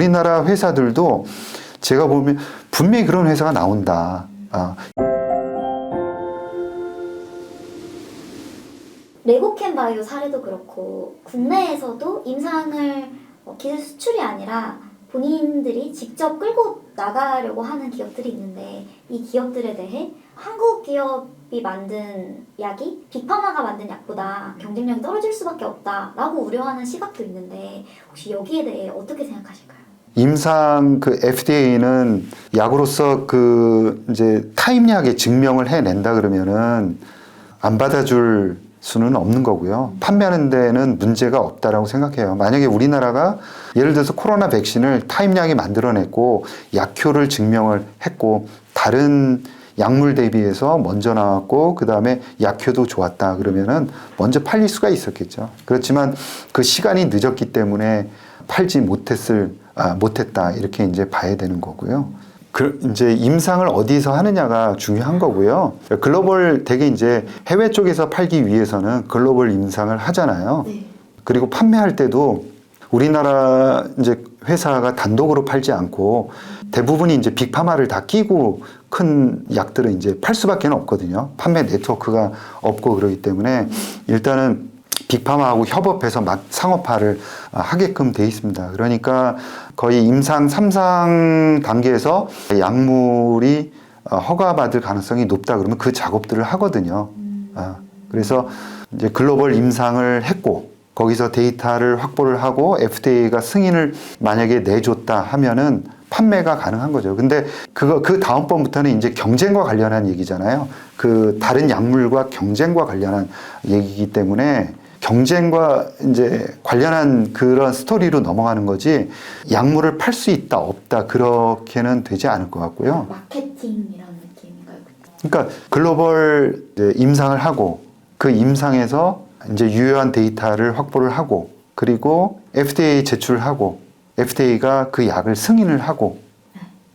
우리나라 회사들도 제가 보면 분명히 그런 회사가 나온다. 아, 레고캔 바이오 사례도 그렇고 국내에서도 임상을 어, 기술 수출이 아니라 본인들이 직접 끌고 나가려고 하는 기업들이 있는데 이 기업들에 대해 한국 기업이 만든 약이 빅파마가 만든 약보다 경쟁력이 떨어질 수밖에 없다라고 우려하는 시각도 있는데 혹시 여기에 대해 어떻게 생각하실까요? 임상 그 FDA는 약으로서 그 이제 타임약에 증명을 해낸다 그러면은 안 받아줄 수는 없는 거고요. 판매하는 데는 문제가 없다라고 생각해요. 만약에 우리나라가 예를 들어서 코로나 백신을 타임약이 만들어냈고 약효를 증명을 했고 다른 약물 대비해서 먼저 나왔고 그 다음에 약효도 좋았다 그러면은 먼저 팔릴 수가 있었겠죠. 그렇지만 그 시간이 늦었기 때문에 팔지 못했을 아, 못했다 이렇게 이제 봐야 되는 거고요. 그 이제 임상을 어디서 하느냐가 중요한 거고요. 글로벌 되게 이제 해외 쪽에서 팔기 위해서는 글로벌 임상을 하잖아요. 네. 그리고 판매할 때도 우리나라 이제 회사가 단독으로 팔지 않고 대부분이 이제 빅파마를 다 끼고 큰 약들은 이제 팔 수밖에 없거든요. 판매 네트워크가 없고 그러기 때문에 일단은 빅파마하고 협업해서 막 상업화를 아, 하게끔 돼 있습니다. 그러니까 거의 임상 3상 단계에서 약물이 어, 허가받을 가능성이 높다 그러면 그 작업들을 하거든요. 아, 그래서 이제 글로벌 임상을 했고 거기서 데이터를 확보를 하고 FDA가 승인을 만약에 내줬다 하면은 판매가 가능한 거죠. 근데 그거 그 다음 번부터는 이제 경쟁과 관련한 얘기잖아요. 그 다른 약물과 경쟁과 관련한 얘기이기 때문에 경쟁과 이제 관련한 그런 스토리로 넘어가는 거지 약물을 팔 수 있다 없다 그렇게는 되지 않을 것 같고요. 마케팅이라는 느낌인가요? 그러니까 글로벌 임상을 하고 그 임상에서 이제 유효한 데이터를 확보를 하고 그리고 FDA 제출하고 FDA가 그 약을 승인을 하고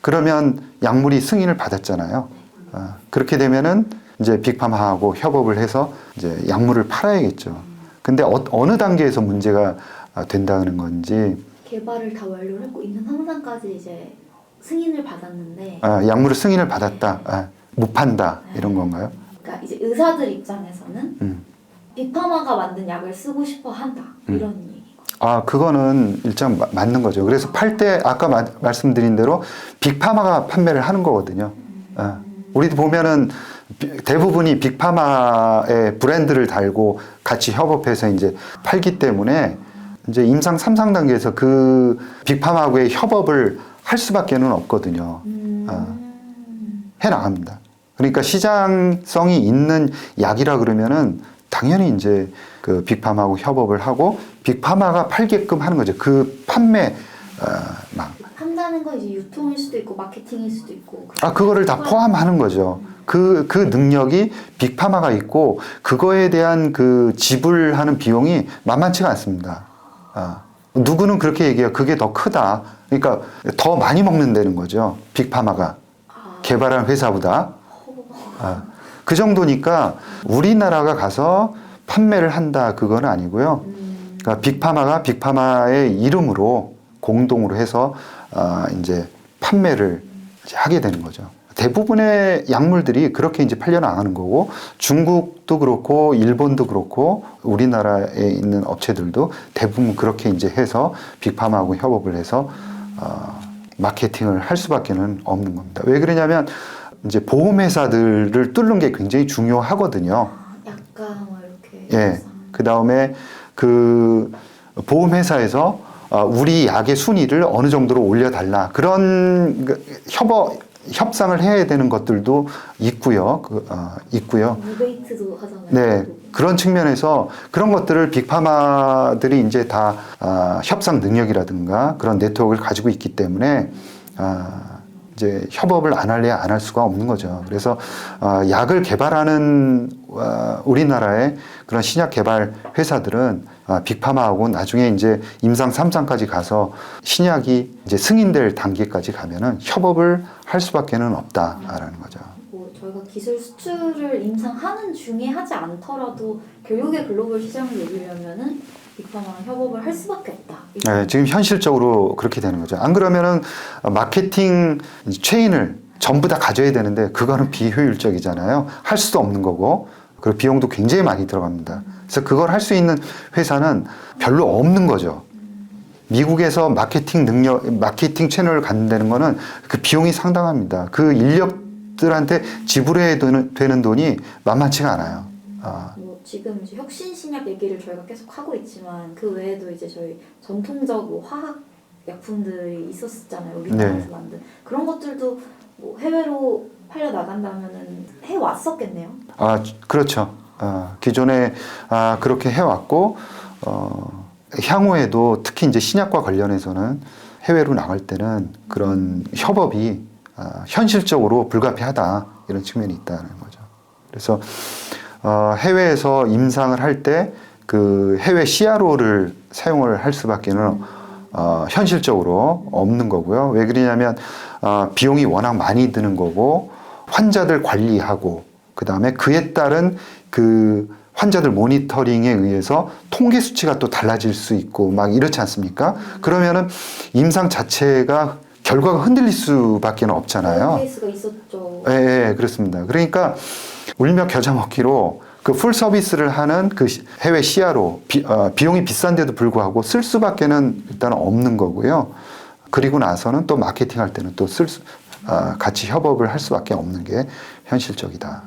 그러면 약물이 승인을 받았잖아요. 아, 그렇게 되면은 이제 빅파마하고 협업을 해서 이제 약물을 팔아야겠죠. 근데 어, 어느 단계에서 문제가 아, 된다는 건지 개발을 다 완료를 했고 있는 상상까지 이제 승인을 받았는데 아, 약물을 승인을 받았다, 아, 못 판다 이런 건가요? 그러니까 이제 의사들 입장에서는 음. 빅파마가 만든 약을 쓰고 싶어 한다 이런 얘기거. 아, 그거는 일단 마- 맞는 거죠. 그래서 팔때 아까 마- 말씀드린 대로 빅파마가 판매를 하는 거거든요. 아, 우리도 보면은 비- 대부분이 빅파마의 브랜드를 달고 같이 협업해서 이제 팔기 때문에 이제 임상 3상 단계에서 그 빅파마하고의 협업을 할 수밖에는 없거든요. 아. 해 나갑니다. 그러니까 시장성이 있는 약이라 그러면은 당연히 이제 그 빅파마하고 협업을 하고 빅파마가 팔게끔 하는 거죠. 그 판매 어, 막. 판다는 건 이제 유통일 수도 있고 마케팅일 수도 있고. 아 그거를 다 포함하는 거죠. 그그 능력이 빅파마가 있고 그거에 대한 그 지불하는 비용이 만만치가 않습니다. 아, 누구는 그렇게 얘기해요. 그게 더 크다. 그러니까 더 많이 먹는다는 거죠. 빅파마가 아, 개발한 회사보다. 아, 그 정도니까 우리나라가 가서 판매를 한다 그건 아니고요. 음, 그러니까 빅파마가 빅파마의 이름으로 공동으로 해서 아, 이제 판매를 이제 하게 되는 거죠. 대부분의 약물들이 그렇게 이제 팔려 나가는 거고 중국도 그렇고 일본도 그렇고 우리나라에 있는 업체들도 대부분 그렇게 이제 해서 빅파마하고 협업을 해서 어, 마케팅을 할 수밖에는 없는 겁니다. 왜 그러냐면 이제 보험회사들을 뚫는 게 굉장히 중요하거든요. 약간 뭐 이렇게. 예. 그 다음에 그 보험회사에서 어, 우리 약의 순위를 어느 정도로 올려달라. 그런 그 협업, 협상을 해야 되는 것들도 있고요. 그, 어, 있고요. 리베이트도 하잖아요. 네. 그런 측면에서 그런 것들을 빅파마들이 이제 다 아, 협상 능력이라든가 그런 네트워크를 가지고 있기 때문에 아, 이제 협업을 안 할래야 안 할 수가 없는 거죠. 그래서 아, 약을 개발하는 아, 우리나라의 그런 신약 개발 회사들은 아, 빅파마하고 나중에 이제 임상 3상까지 가서 신약이 이제 승인될 단계까지 가면은 협업을 할 수밖에는 없다라는 거죠. 뭐 저희가 기술 수출을 임상하는 중에 하지 않더라도 결국에 글로벌 시장을 노리려면은 빅파마랑 협업을 할 수밖에 없다. 네, 지금 현실적으로 그렇게 되는 거죠. 안 그러면은 마케팅 체인을 전부 다 가져야 되는데 그거는 비효율적이잖아요. 할 수도 없는 거고 그리고 비용도 굉장히 많이 들어갑니다. 그래서 그걸 할 수 있는 회사는 별로 없는 거죠. 미국에서 마케팅 능력, 마케팅 채널을 갖는다는 거는 그 비용이 상당합니다. 그 인력들한테 지불해야 되는, 되는 돈이 만만치가 않아요. 아, 뭐 지금 이제 혁신 신약 얘기를 저희가 계속 하고 있지만 그 외에도 이제 저희 전통적 뭐 화학 약품들이 있었잖아요. 우리나라에서 네. 만든 그런 것들도 뭐 해외로 팔려 나간다면은 해 왔었겠네요. 아, 그렇죠. 아, 기존에 아, 그렇게 해왔고, 어, 향후에도 특히 이제 신약과 관련해서는 해외로 나갈 때는 그런 협업이 아, 현실적으로 불가피하다 이런 측면이 있다는 거죠. 그래서 어, 해외에서 임상을 할 때 그 해외 CRO를 사용을 할 수밖에는 어, 현실적으로 없는 거고요. 왜 그러냐면 어, 비용이 워낙 많이 드는 거고 환자들 관리하고 그 다음에 그에 따른 그 환자들 모니터링에 의해서 통계 수치가 또 달라질 수 있고 막 이렇지 않습니까? 그러면은 임상 자체가 결과가 흔들릴 수밖에 없잖아요. 그런 케이스가 있었죠. 예, 예, 그렇습니다. 그러니까 울며 겨자 먹기로 그 풀 서비스를 하는 그 시- 해외 CRO 비, 어, 비용이 비싼데도 불구하고 쓸 수밖에는 일단 없는 거고요. 그리고 나서는 또 마케팅 할 때는 또쓸 수, 아, 같이 협업을 할 수밖에 없는 게 현실적이다.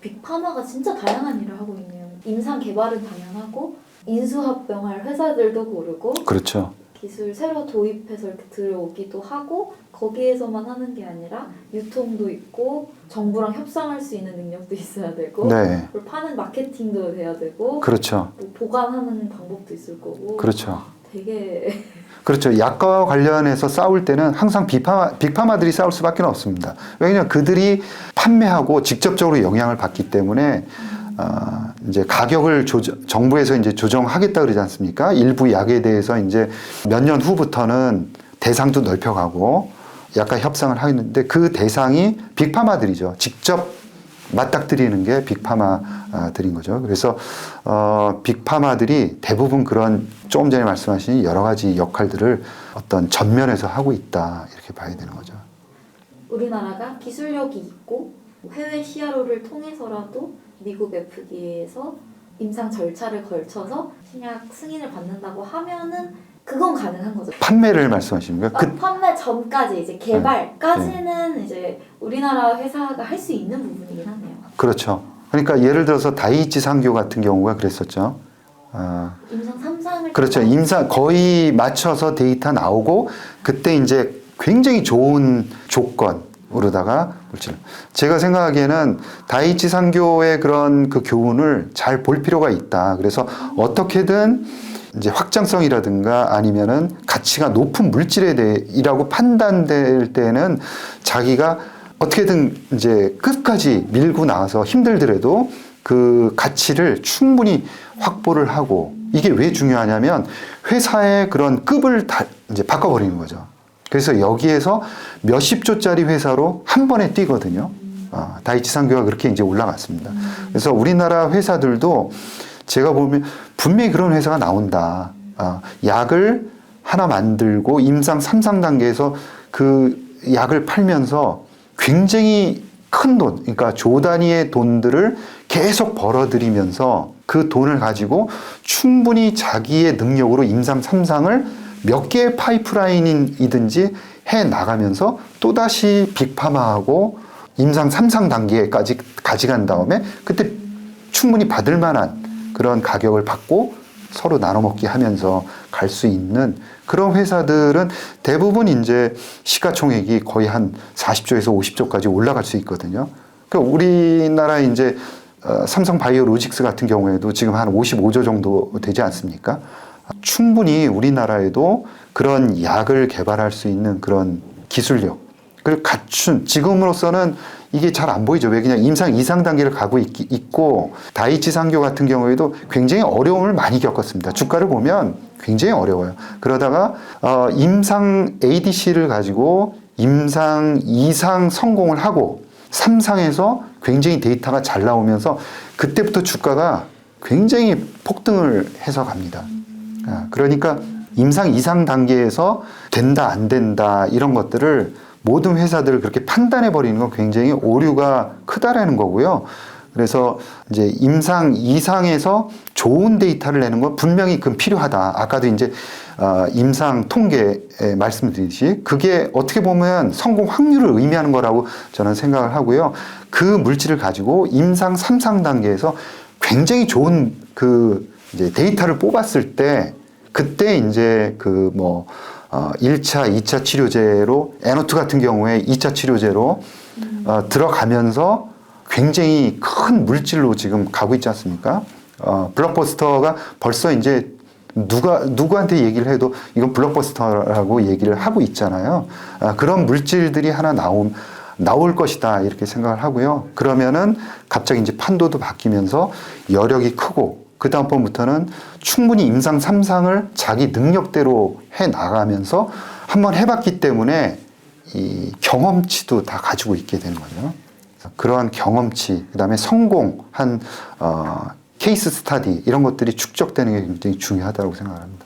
빅파마가 진짜 다양한 일을 하고 있네요. 임상 개발은 당연하고 인수합병할 회사들도 고르고 그렇죠. 기술 새로 도입해서 이렇게 들어오기도 하고 거기에서만 하는 게 아니라 유통도 있고 정부랑 협상할 수 있는 능력도 있어야 되고 네, 그걸 파는 마케팅도 돼야 되고 그렇죠. 뭐 보관하는 방법도 있을 거고 그렇죠. 되게 그렇죠. 약과 관련해서 싸울 때는 항상 빅파마, 빅파마들이 싸울 수밖에 없습니다. 왜냐하면 그들이 판매하고 직접적으로 영향을 받기 때문에 아, 이제 가격을 조정, 정부에서 이제 조정하겠다 그러지 않습니까? 일부 약에 대해서 이제 몇 년 후부터는 대상도 넓혀가고 약간 협상을 하는데 그 대상이 빅파마들이죠. 직접 맞닥뜨리는 게 빅파마들인 거죠. 그래서 어, 빅파마들이 대부분 그런 조금 전에 말씀하신 여러 가지 역할들을 어떤 전면에서 하고 있다 이렇게 봐야 되는 거죠. 우리나라가 기술력이 있고 해외 CRO를 통해서라도 미국 FDA에서 임상 절차를 걸쳐서 신약 승인을 받는다고 하면은 그건 가능한 거죠. 판매를 말씀하십니까? 그, 아, 판매 전까지 이제 개발까지는 이제 우리나라 회사가 할 수 있는 부분이긴 하네요. 그렇죠. 그러니까 예를 들어서 다이이치 상교 같은 경우가 그랬었죠. 아, 임상 3상을 그렇죠. 임상 거의 맞춰서 데이터 나오고 그때 이제 굉장히 좋은 조건으로다가 물질. 제가 생각하기에는 다이치 상교의 그런 그 교훈을 잘 볼 필요가 있다. 그래서 어떻게든 이제 확장성이라든가 아니면은 가치가 높은 물질에 대해이라고 판단될 때는 자기가 어떻게든 이제 끝까지 밀고 나가서 힘들더라도 그 가치를 충분히 확보를 하고 이게 왜 중요하냐면 회사의 그런 급을 다 이제 바꿔버리는 거죠. 그래서 여기에서 몇십 조짜리 회사로 한 번에 뛰거든요. 아, 다이치 상교가 그렇게 이제 올라갔습니다. 그래서 우리나라 회사들도 제가 보면 분명히 그런 회사가 나온다. 아, 약을 하나 만들고 임상 3상 단계에서 그 약을 팔면서 굉장히 큰 돈, 그러니까 조 단위의 돈들을 계속 벌어들이면서 그 돈을 가지고 충분히 자기의 능력으로 임상 3상을 몇 개의 파이프라인이든지 해 나가면서 또다시 빅파마하고 임상 3상 단계까지 가져간 다음에 그때 충분히 받을 만한 그런 가격을 받고 서로 나눠 먹기 하면서 갈 수 있는 그런 회사들은 대부분 이제 시가총액이 거의 한 40조에서 50조까지 올라갈 수 있거든요. 그러니까 우리나라 이제 어, 삼성 바이오 로직스 같은 경우에도 지금 한 55조 정도 되지 않습니까? 충분히 우리나라에도 그런 약을 개발할 수 있는 그런 기술력, 그리고 갖춘 지금으로서는 이게 잘 안 보이죠. 왜 그냥 임상 이상 단계를 가고 있, 고 다이치 상교 같은 경우에도 굉장히 어려움을 많이 겪었습니다. 주가를 보면 굉장히 어려워요. 그러다가 어, 임상 ADC를 가지고 임상 이상 성공을 하고 삼상에서 굉장히 데이터가 잘 나오면서 그때부터 주가가 굉장히 폭등을 해서 갑니다. 아, 그러니까 임상 이상 단계에서 된다 안 된다 이런 것들을 모든 회사들을 그렇게 판단해 버리는 건 굉장히 오류가 크다라는 거고요. 그래서 이제 임상 이상에서 좋은 데이터를 내는 건 분명히 그 필요하다. 아까도 이제 어, 임상 통계에 말씀드리듯이 그게 어떻게 보면 성공 확률을 의미하는 거라고 저는 생각을 하고요. 그 물질을 가지고 임상 3상 단계에서 굉장히 좋은 그 이제 데이터를 뽑았을 때 그때 이제 그뭐 어, 1차, 2차 치료제로 에노트 같은 경우에 2차 치료제로 어, 들어가면서 굉장히 큰 물질로 지금 가고 있지 않습니까? 어, 블록버스터가 벌써 이제 누가 누구한테 얘기를 해도 이건 블록버스터라고 얘기를 하고 있잖아요. 아, 그런 물질들이 하나 나옴 나올 것이다 이렇게 생각을 하고요. 그러면은 갑자기 이제 판도도 바뀌면서 여력이 크고 그 다음번부터는 충분히 임상 3상을 자기 능력대로 해 나가면서 한번 해봤기 때문에 이 경험치도 다 가지고 있게 되는 거죠. 그러한 경험치, 그 다음에 성공한 어, 케이스 스타디 이런 것들이 축적되는 게 굉장히 중요하다고 생각합니다.